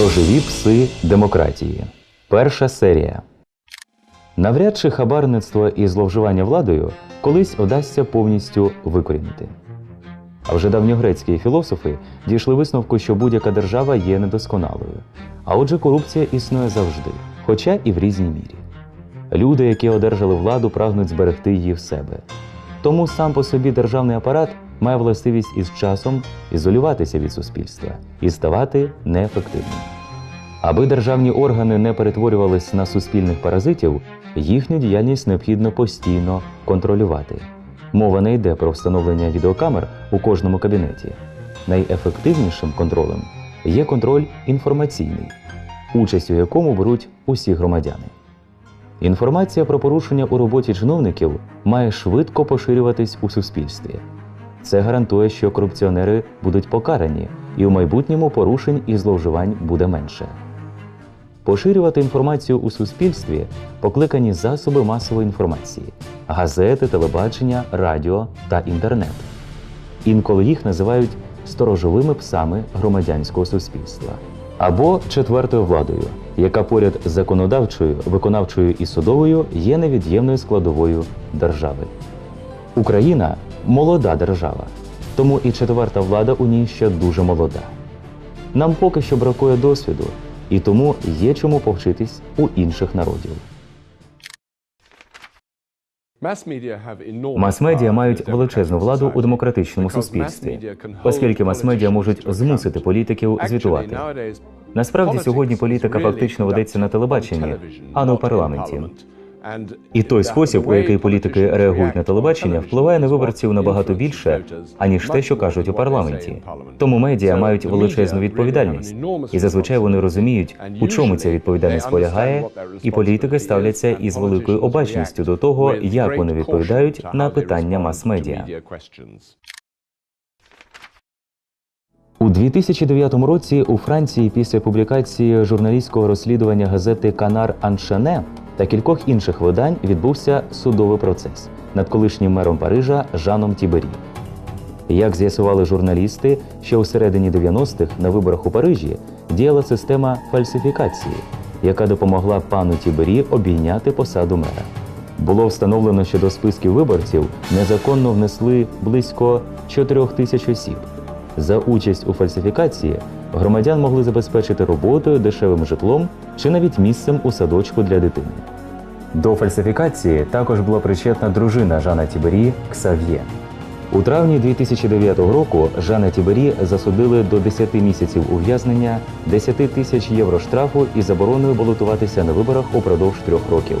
Сторожові пси демократії. Перша серія. Навряд чи хабарництво і зловживання владою колись удасться повністю викорінити. А вже давньогрецькі філософи дійшли висновку, що будь-яка держава є недосконалою. А отже, корупція існує завжди, хоча і в різній мірі. Люди, які одержали владу, прагнуть зберегти її в себе. Тому сам по собі державний апарат має властивість із часом ізолюватися від суспільства і ставати неефективним. Аби державні органи не перетворювались на суспільних паразитів, їхню діяльність необхідно постійно контролювати. Мова не йде про встановлення відеокамер у кожному кабінеті. Найефективнішим контролем є контроль інформаційний, участь у якому беруть усі громадяни. Інформація про порушення у роботі чиновників має швидко поширюватись у суспільстві. Це гарантує, що корупціонери будуть покарані, і в майбутньому порушень і зловживань буде менше. Поширювати інформацію у суспільстві покликані засоби масової інформації газети, телебачення, радіо та інтернет. Інколи їх називають сторожовими псами громадянського суспільства або четвертою владою, яка поряд з законодавчою, виконавчою і судовою є невід'ємною складовою держави. Україна молода держава, тому і четверта влада у ній ще дуже молода. Нам поки що бракує досвіду, і тому є чому повчитись у інших народів. Мас-медіа мають величезну владу у демократичному суспільстві, оскільки мас-медіа можуть змусити політиків звітувати. Насправді сьогодні політика фактично ведеться на телебаченні, а не у парламенті. І той спосіб, у який політики реагують на телебачення, впливає на виборців набагато більше, аніж те, що кажуть у парламенті. Тому медіа мають величезну відповідальність, і зазвичай вони розуміють, у чому ця відповідальність полягає, і політики ставляться із великою обачністю до того, як вони відповідають на питання мас-медіа. У 2009 році у Франції після публікації журналістського розслідування газети Канар Аншане та кількох інших видань відбувся судовий процес над колишнім мером Парижа Жаном Тібері. Як з'ясували журналісти, ще у середині 90-х на виборах у Парижі діяла система фальсифікації, яка допомогла пану Тібері обійняти посаду мера. Було встановлено, що до списків виборців незаконно внесли близько 4 тисяч осіб. За участь у фальсифікації громадян могли забезпечити роботою, дешевим житлом чи навіть місцем у садочку для дитини. До фальсифікації також була причетна дружина Жана Тібері Ксав'є. У травні 2009 року Жана Тібері засудили до 10 місяців ув'язнення, 10 тисяч євро штрафу і забороною балотуватися на виборах упродовж трьох років.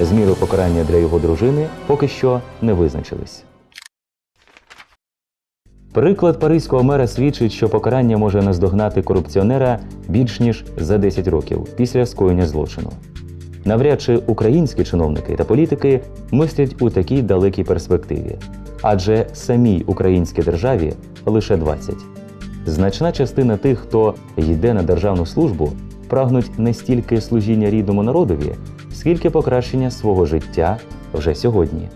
Зміри покарання для його дружини поки що не визначились. Приклад паризького мера свідчить, що покарання може наздогнати корупціонера більш ніж за 10 років після скоєння злочину. Навряд чи українські чиновники та політики мислять у такій далекій перспективі, адже самій українській державі лише 20. Значна частина тих, хто йде на державну службу, прагнуть не стільки служіння рідному народові, скільки покращення свого життя вже сьогодні.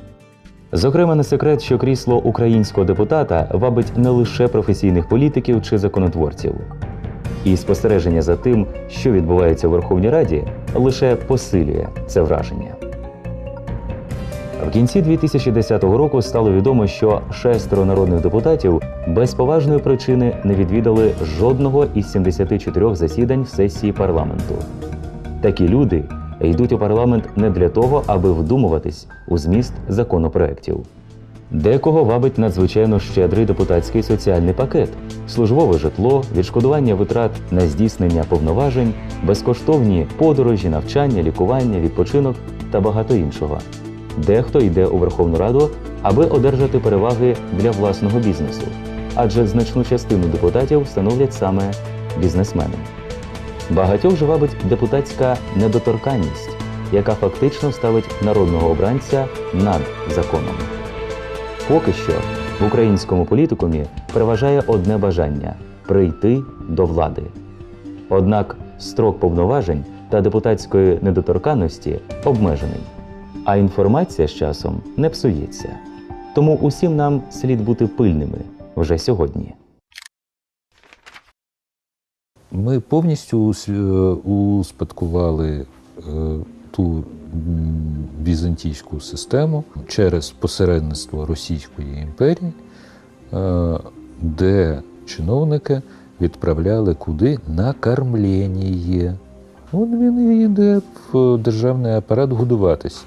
Зокрема, не секрет, що крісло українського депутата вабить не лише професійних політиків чи законотворців. І спостереження за тим, що відбувається у Верховній Раді, лише посилює це враження. В кінці 2010 року стало відомо, що шестеро народних депутатів без поважної причини не відвідали жодного із 74 засідань сесії парламенту. Такі люди йдуть у парламент не для того, аби вдумуватись у зміст законопроєктів. Декого вабить надзвичайно щедрий депутатський соціальний пакет, службове житло, відшкодування витрат на здійснення повноважень, безкоштовні подорожі, навчання, лікування, відпочинок та багато іншого. Дехто йде у Верховну Раду, аби одержати переваги для власного бізнесу, адже значну частину депутатів становлять саме бізнесмени. Багатьох же вабить депутатська недоторканність, яка фактично ставить народного обранця над законом. Поки що в українському політикумі переважає одне бажання прийти до влади. Однак строк повноважень та депутатської недоторканності обмежений, а інформація з часом не псується. Тому усім нам слід бути пильними вже сьогодні. Ми повністю е, успадкували е, ту візантійську систему через посередництво Російської імперії, е, де чиновники відправляли куди на кормлення. От він і йде в державний апарат годуватися.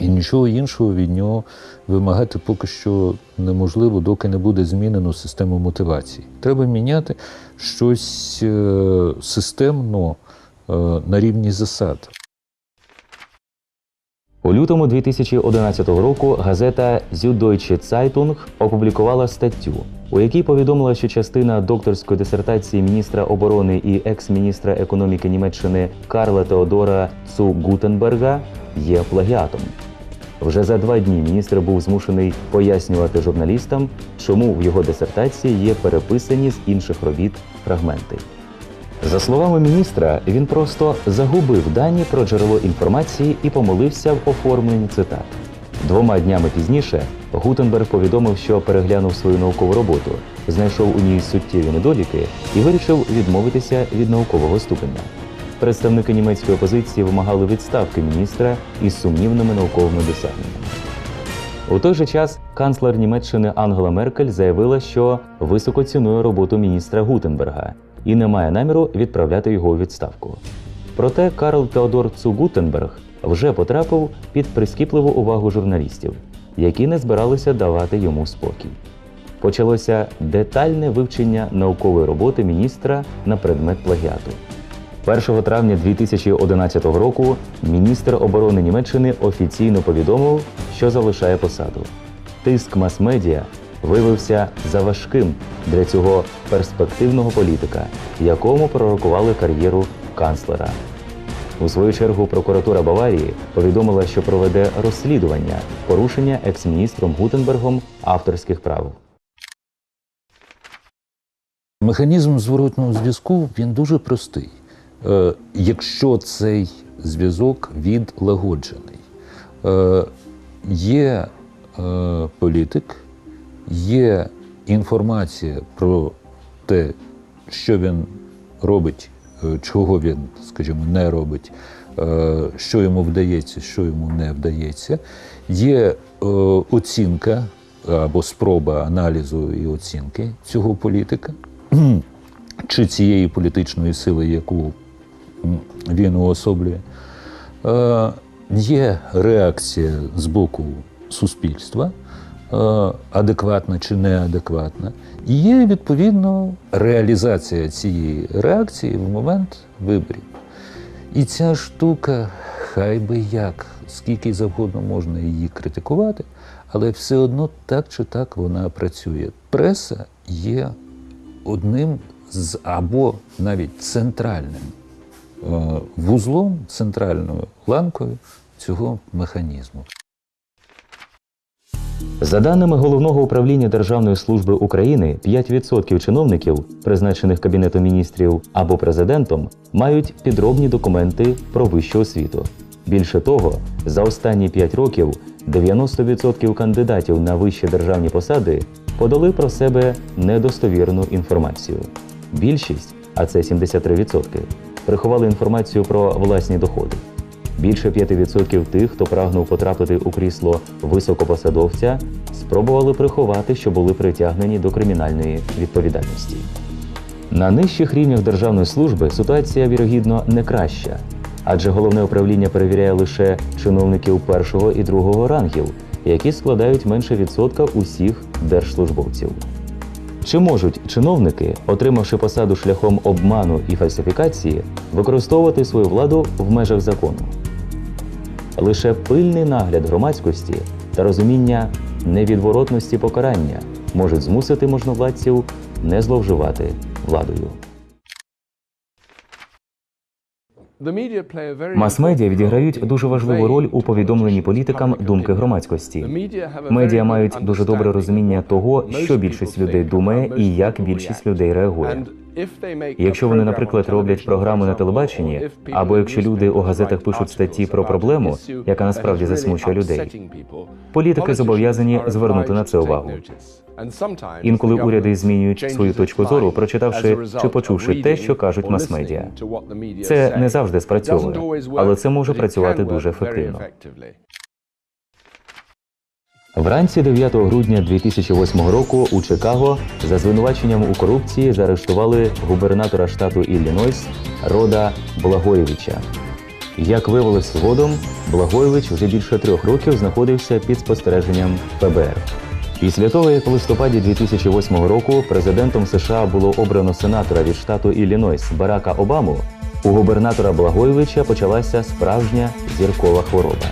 І нічого іншого від нього вимагати поки що неможливо, доки не буде змінено систему мотивації. Треба міняти щось е, системно е, на рівні засад. У лютому 2011 року газета Süddeutsche Zeitung опублікувала статтю, у якій повідомила, що частина докторської дисертації міністра оборони і екс-міністра економіки Німеччини Карла Теодора Цу Гутенберга є плагіатом. Вже за два дні міністр був змушений пояснювати журналістам, чому в його дисертації є переписані з інших робіт фрагменти. За словами міністра, він просто загубив дані про джерело інформації і помилився в оформленні цитат. Двома днями пізніше Гутенберг повідомив, що переглянув свою наукову роботу, знайшов у ній суттєві недоліки і вирішив відмовитися від наукового ступеня. Представники німецької опозиції вимагали відставки міністра із сумнівними науковими досягненнями. У той же час канцлер Німеччини Ангела Меркель заявила, що високо цінує роботу міністра Гутенберга і не має наміру відправляти його у відставку. Проте Карл Теодор Цу Гутенберг вже потрапив під прискіпливу увагу журналістів, які не збиралися давати йому спокій. Почалося детальне вивчення наукової роботи міністра на предмет плагіату. 1 травня 2011 року міністр оборони Німеччини офіційно повідомив, що залишає посаду. Тиск мас-медіа виявився заважким для цього перспективного політика, якому пророкували кар'єру канцлера. У свою чергу прокуратура Баварії повідомила, що проведе розслідування порушення екс-міністром Гутенбергом авторських прав. Механізм зворотного зв'язку він дуже простий. Е, якщо цей зв'язок відлагоджений, е, є е, політик, є інформація про те, що він робить, чого він, скажімо, не робить, що йому вдається, що йому не вдається, є оцінка або спроба аналізу і оцінки цього політика чи цієї політичної сили, яку він уособлює, Е, є реакція з боку суспільства, е, адекватна чи неадекватна, і є відповідно реалізація цієї реакції в момент виборів. І ця штука, хай би як, скільки завгодно можна її критикувати, але все одно так чи так вона працює. Преса є одним з або навіть центральним вузлом, центральною ланкою цього механізму. За даними головного управління Державної служби України, 5% чиновників, призначених Кабінетом міністрів або президентом, мають підробні документи про вищу освіту. Більше того, за останні 5 років 90% кандидатів на вищі державні посади подали про себе недостовірну інформацію. Більшість, а це 73%, приховали інформацію про власні доходи. Більше 5% тих, хто прагнув потрапити у крісло високопосадовця, спробували приховати, що були притягнені до кримінальної відповідальності. На нижчих рівнях державної служби ситуація вірогідно не краща, адже головне управління перевіряє лише чиновників першого і другого рангів, які складають менше відсотка усіх держслужбовців. Чи можуть чиновники, отримавши посаду шляхом обману і фальсифікації, використовувати свою владу в межах закону? Лише пильний нагляд громадськості та розуміння невідворотності покарання можуть змусити можновладців не зловживати владою. Мас-медіа відіграють дуже важливу роль у повідомленні політикам думки громадськості. Медіа мають дуже добре розуміння того, що більшість людей думає і як більшість людей реагує. Якщо вони, наприклад, роблять програму на телебаченні, або якщо люди у газетах пишуть статті про проблему, яка насправді засмучує людей, політики зобов'язані звернути на це увагу. Інколи уряди змінюють свою точку зору, прочитавши чи почувши те, що кажуть мас-медіа. Це не завжди спрацьовує, але це може працювати дуже ефективно. Вранці 9 грудня 2008 року у Чикаго за звинуваченням у корупції заарештували губернатора штату Іллінойс Рода Благоєвича. Як виявилось згодом, Благоєвич вже більше трьох років знаходився під спостереженням ФБР. Після того, як в листопаді 2008 року президентом США було обрано сенатора від штату Іллінойс Барака Обаму, у губернатора Благоєвича почалася справжня зіркова хвороба.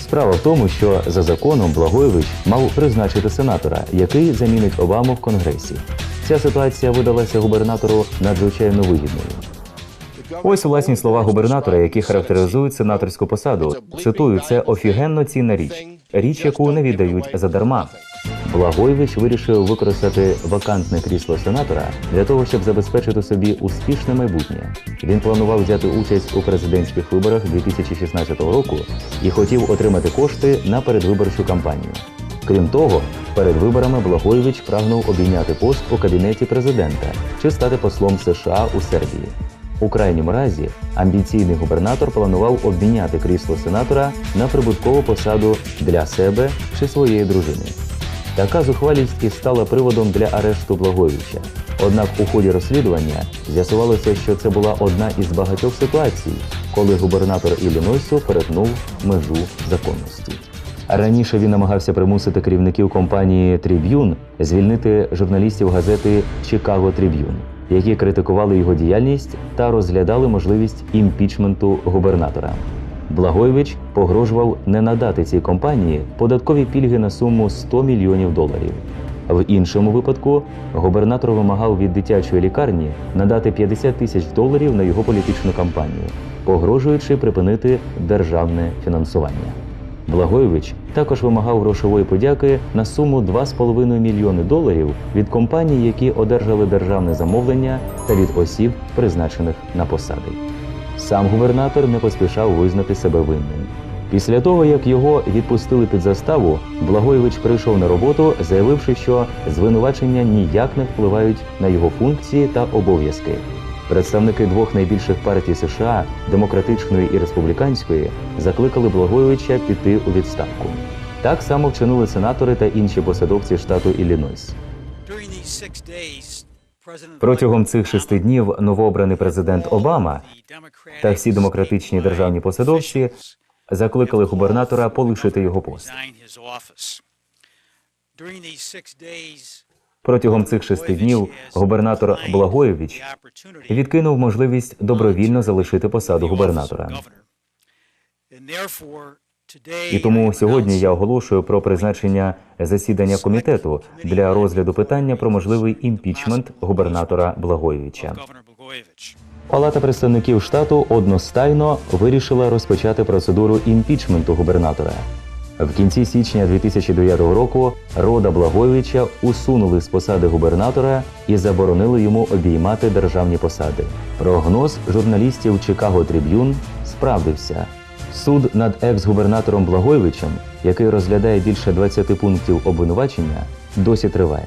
Справа в тому, що за законом Благоєвич мав призначити сенатора, який замінить Обаму в Конгресі. Ця ситуація видалася губернатору надзвичайно вигідною. Ось власні слова губернатора, які характеризують сенаторську посаду. Цитую, це офігенно цінна річ, річ, яку не віддають задарма. Благоєвич вирішив використати вакантне крісло сенатора для того, щоб забезпечити собі успішне майбутнє. Він планував взяти участь у президентських виборах 2016 року і хотів отримати кошти на передвиборчу кампанію. Крім того, перед виборами Благоєвич прагнув обійняти пост у кабінеті президента чи стати послом США у Сербії. У крайньому разі амбіційний губернатор планував обміняти крісло сенатора на прибуткову посаду для себе чи своєї дружини. Така зухвалість стала приводом для арешту Благовича. Однак у ході розслідування з'ясувалося, що це була одна із багатьох ситуацій, коли губернатор Іллінойсу перетнув межу законності. Раніше він намагався примусити керівників компанії Триб'юн звільнити журналістів газети Чикаго Триб'юн, які критикували його діяльність та розглядали можливість імпічменту губернатора. Благоєвич погрожував не надати цій компанії податкові пільги на суму 100 мільйонів доларів. В іншому випадку губернатор вимагав від дитячої лікарні надати 50 тисяч доларів на його політичну кампанію, погрожуючи припинити державне фінансування. Благоєвич також вимагав грошової подяки на суму 2,5 мільйони доларів від компаній, які одержали державне замовлення та від осіб, призначених на посади. Сам губернатор не поспішав визнати себе винним. Після того, як його відпустили під заставу, Благоєвич прийшов на роботу, заявивши, що звинувачення ніяк не впливають на його функції та обов'язки. Представники двох найбільших партій США, демократичної і республіканської, закликали Благоєвича піти у відставку. Так само вчинили сенатори та інші посадовці штату Іллінойс. Протягом цих шести днів новообраний президент Обама та всі демократичні державні посадовці закликали губернатора полишити його пост. Протягом цих шести днів губернатор Благоєвич відкинув можливість добровільно залишити посаду губернатора. І тому сьогодні я оголошую про призначення засідання комітету для розгляду питання про можливий імпічмент губернатора Благоєвича. Палата представників штату одностайно вирішила розпочати процедуру імпічменту губернатора. В кінці січня 2009 року Рода Благоєвича усунули з посади губернатора і заборонили йому обіймати державні посади. Прогноз журналістів Чикаго Триб'юн справдився. Суд над екс-губернатором Благоєвичем, який розглядає більше 20 пунктів обвинувачення, досі триває.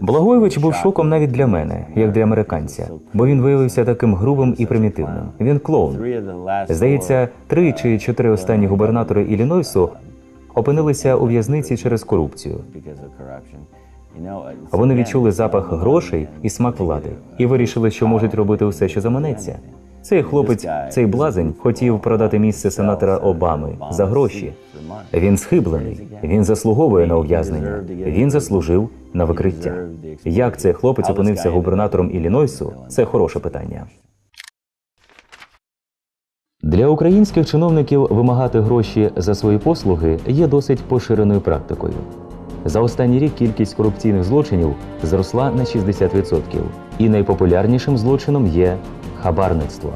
Благоєвич був шоком навіть для мене, як для американця, бо він виявився таким грубим і примітивним. Він клоун. Здається, три чи чотири останні губернатори Іллінойсу опинилися у в'язниці через корупцію. Вони відчули запах грошей і смак влади, і вирішили, що можуть робити все, що заманеться. Цей хлопець, цей блазень, хотів продати місце сенатора Обами за гроші. Він схиблений, він заслуговує на ув'язнення. Він заслужив на викриття. Як цей хлопець опинився губернатором Іллінойсу? Це хороше питання. Для українських чиновників вимагати гроші за свої послуги є досить поширеною практикою. За останній рік кількість корупційних злочинів зросла на 60%. І найпопулярнішим злочином є хабарництво.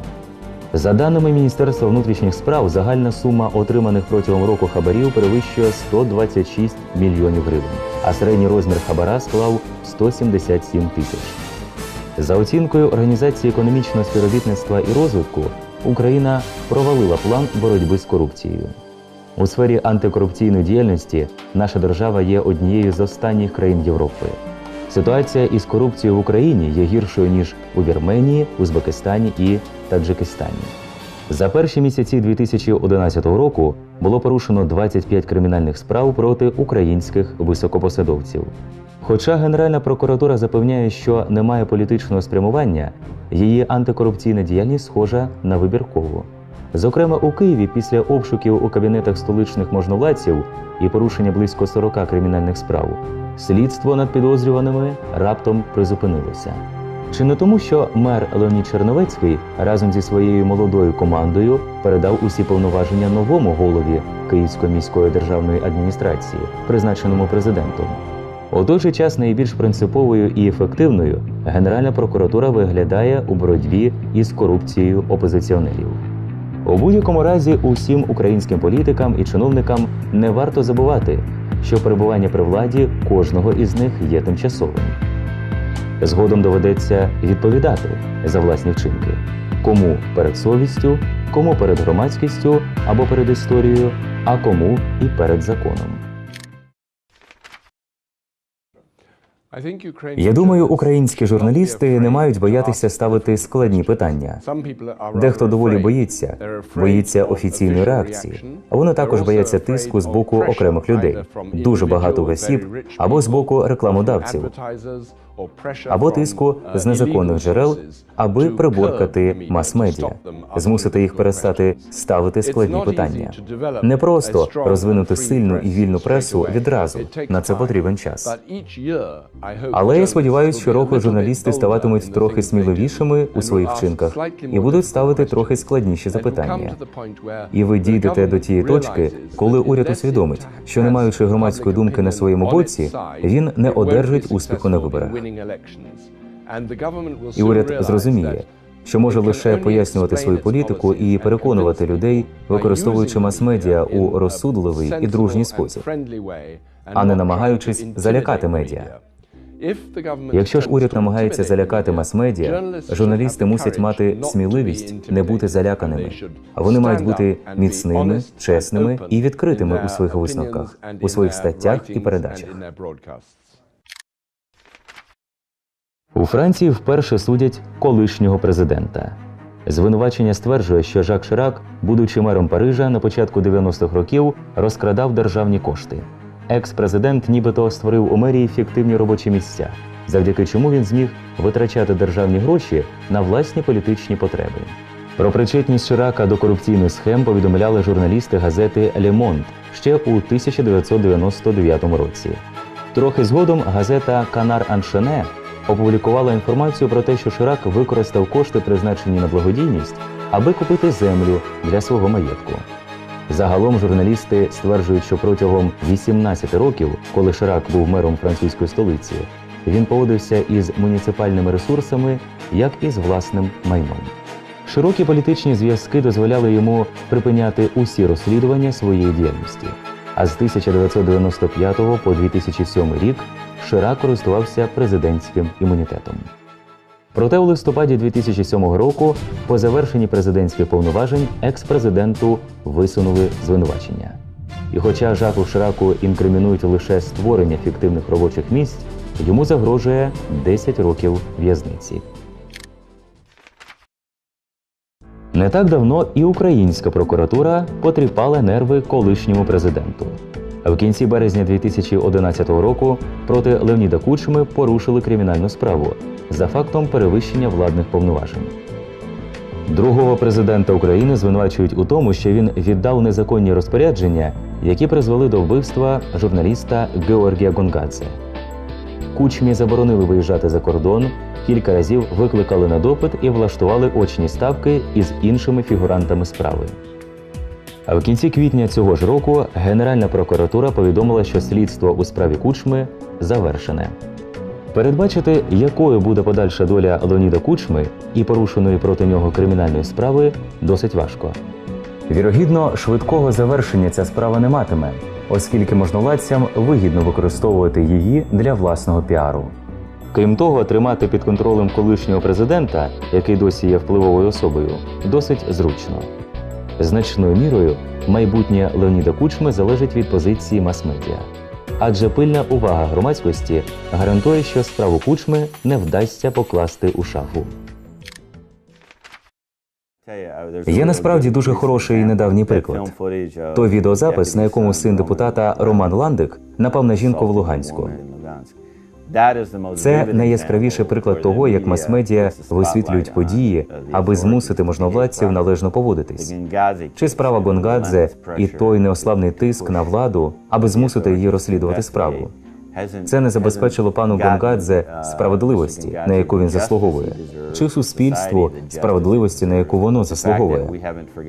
За даними Міністерства внутрішніх справ, загальна сума отриманих протягом року хабарів перевищує 126 мільйонів гривень, а середній розмір хабара склав 177 тисяч. За оцінкою Організації економічного співробітництва і розвитку, Україна провалила план боротьби з корупцією. У сфері антикорупційної діяльності наша держава є однією з останніх країн Європи. Ситуація із корупцією в Україні є гіршою ніж у Вірменії, Узбекистані і Таджикистані. За перші місяці 2011 року було порушено 25 кримінальних справ проти українських високопосадовців. Хоча Генеральна прокуратура запевняє, що немає політичного спрямування, її антикорупційна діяльність схожа на вибіркову. Зокрема, у Києві після обшуків у кабінетах столичних можновладців і порушення близько 40 кримінальних справ, слідство над підозрюваними раптом призупинилося. Чи не тому, що мер Леонід Черновецький разом зі своєю молодою командою передав усі повноваження новому голові Київської міської державної адміністрації, призначеному президентом? У той же час найбільш принциповою і ефективною Генеральна прокуратура виглядає у боротьбі із корупцією опозиціонерів. У будь-якому разі усім українським політикам і чиновникам не варто забувати, що перебування при владі кожного із них є тимчасовим. Згодом доведеться відповідати за власні вчинки, кому перед совістю, кому перед громадськістю або перед історією, а кому і перед законом. Я думаю, українські журналісти не мають боятися ставити складні питання. Дехто доволі боїться, боїться офіційної реакції. Вони також бояться тиску з боку окремих людей, дуже багато осіб або з боку рекламодавців, або тиску з незаконних джерел, аби приборкати мас-медіа, змусити їх перестати ставити складні питання. Не просто розвинути сильну і вільну пресу відразу. На це потрібен час. Але я сподіваюся, що року журналісти ставатимуть трохи сміливішими у своїх вчинках і будуть ставити трохи складніші запитання. І ви дійдете до тієї точки, коли уряд усвідомить, що не маючи громадської думки на своєму боці, він не одержить успіху на виборах. І уряд зрозуміє, що може лише пояснювати свою політику і переконувати людей, використовуючи мас-медіа у розсудливий і дружній спосіб, а не намагаючись залякати медіа. Якщо ж уряд намагається залякати мас-медіа, журналісти мусять мати сміливість не бути заляканими. А вони мають бути міцними, чесними і відкритими у своїх висновках, у своїх статтях і передачах. У Франції вперше судять колишнього президента. Звинувачення стверджує, що Жак Ширак, будучи мером Парижа на початку 90-х років, розкрадав державні кошти. Екс-президент нібито створив у мерії фіктивні робочі місця, завдяки чому він зміг витрачати державні гроші на власні політичні потреби. Про причетність Ширака до корупційних схем повідомляли журналісти газети «Ле Монт» ще у 1999 році. Трохи згодом газета Канар Аншене опублікувала інформацію про те, що Ширак використав кошти, призначені на благодійність, аби купити землю для свого маєтку. Загалом журналісти стверджують, що протягом 18 років, коли Ширак був мером французької столиці, він поводився із муніципальними ресурсами, як і з власним майном. Широкі політичні зв'язки дозволяли йому припиняти усі розслідування своєї діяльності. А з 1995 по 2007 рік Ширак користувався президентським імунітетом. Проте у листопаді 2007 року, по завершенні президентських повноважень, екс-президенту висунули звинувачення. І хоча Жаку Шираку інкримінують лише створення фіктивних робочих місць, йому загрожує 10 років в'язниці. Не так давно і українська прокуратура потріпала нерви колишньому президенту. В кінці березня 2011 року проти Леоніда Кучми порушили кримінальну справу за фактом перевищення владних повноважень. Другого президента України звинувачують у тому, що він віддав незаконні розпорядження, які призвели до вбивства журналіста Георгія Гонгадзе. Кучмі заборонили виїжджати за кордон, кілька разів викликали на допит і влаштували очні ставки із іншими фігурантами справи. А в кінці квітня цього ж року Генеральна прокуратура повідомила, що слідство у справі Кучми завершене. Передбачити, якою буде подальша доля Леоніда Кучми і порушеної проти нього кримінальної справи, досить важко. Вірогідно, швидкого завершення ця справа не матиме, оскільки можновладцям вигідно використовувати її для власного піару. Крім того, тримати під контролем колишнього президента, який досі є впливовою особою, досить зручно. Значною мірою майбутнє Леоніда Кучми залежить від позиції мас-медіа. Адже пильна увага громадськості гарантує, що справу Кучми не вдасться покласти у шафу. Є насправді дуже хороший недавній приклад. Той відеозапис, на якому син депутата Роман Ландик напав на жінку в Луганську. Це найяскравіший приклад того, як мас-медіа висвітлюють події, аби змусити можновладців належно поводитись. Чи справа Гонгадзе і той неослабний тиск на владу, аби змусити її розслідувати справу. Це не забезпечило пану Гонгадзе справедливості, на яку він заслуговує, чи суспільству справедливості, на яку воно заслуговує.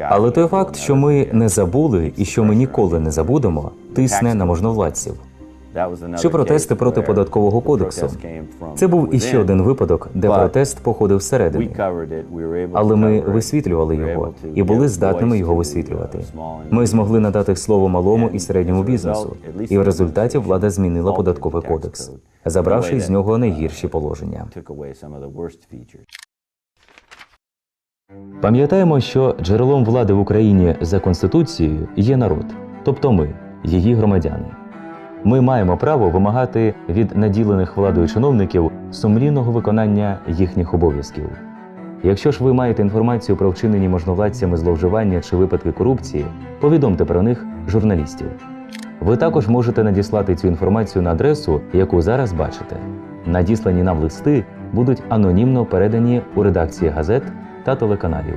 Але той факт, що ми не забули і що ми ніколи не забудемо, тисне на можновладців. Чи протести проти податкового кодексу. Це був іще один випадок, де протест походив зсередини. Але ми висвітлювали його і були здатними його висвітлювати. Ми змогли надати слово малому і середньому бізнесу, і в результаті влада змінила податковий кодекс, забравши з нього найгірші положення. Пам'ятаємо, що джерелом влади в Україні за конституцією є народ, тобто ми, її громадяни. Ми маємо право вимагати від наділених владою чиновників сумлінного виконання їхніх обов'язків. Якщо ж ви маєте інформацію про вчинені можновладцями зловживання чи випадки корупції, повідомте про них журналістів. Ви також можете надіслати цю інформацію на адресу, яку зараз бачите. Надіслані нам листи будуть анонімно передані у редакції газет та телеканалів.